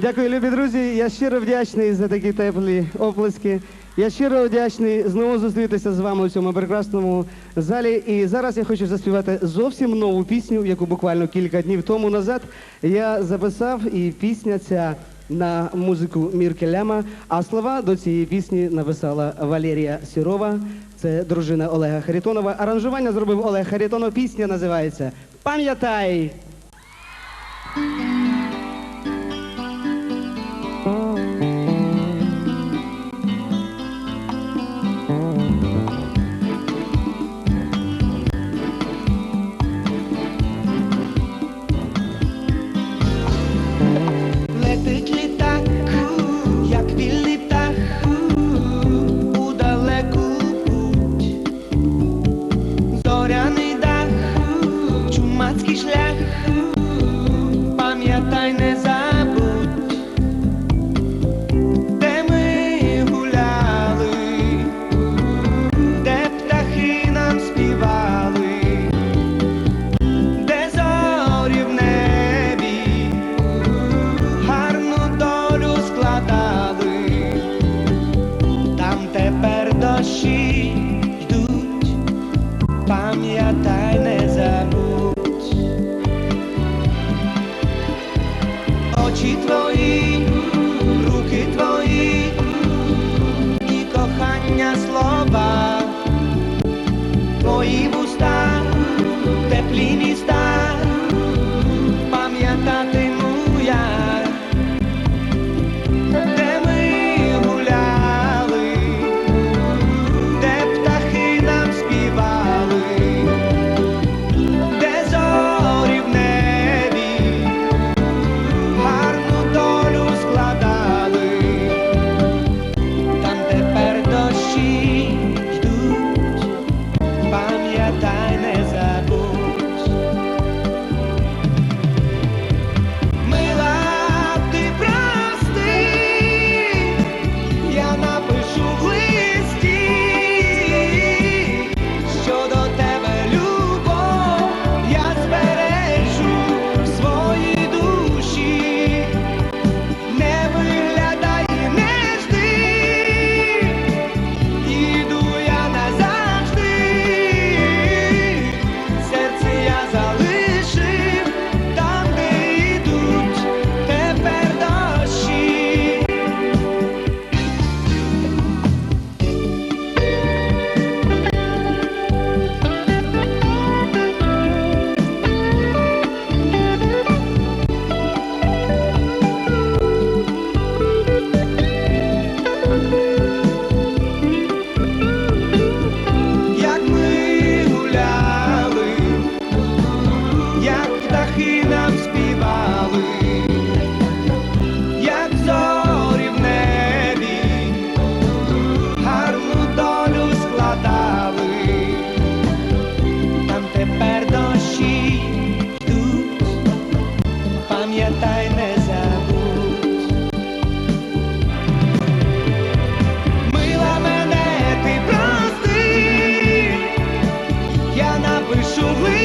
Дякую, любі друзі. Я щиро вдячний за такі теплі оплески. Я щиро вдячний знову зустрітися з вами у цьому прекрасному залі. І зараз я хочу заспівати зовсім нову пісню, яку буквально кілька днів тому назад я записав. І пісня ця на музику Мірки Ляма. А слова до цієї пісні написала Валерія Сірова. Це дружина Олега Харитонова. Аранжування зробив Олег Харитонов. Пісня називається Пам'ятай. Пам'ятай, не забудь, де ми гуляли, де птахи нам співали, де зорі в гарну долю складали, там тепер дощі йдуть, пам'ятай, should we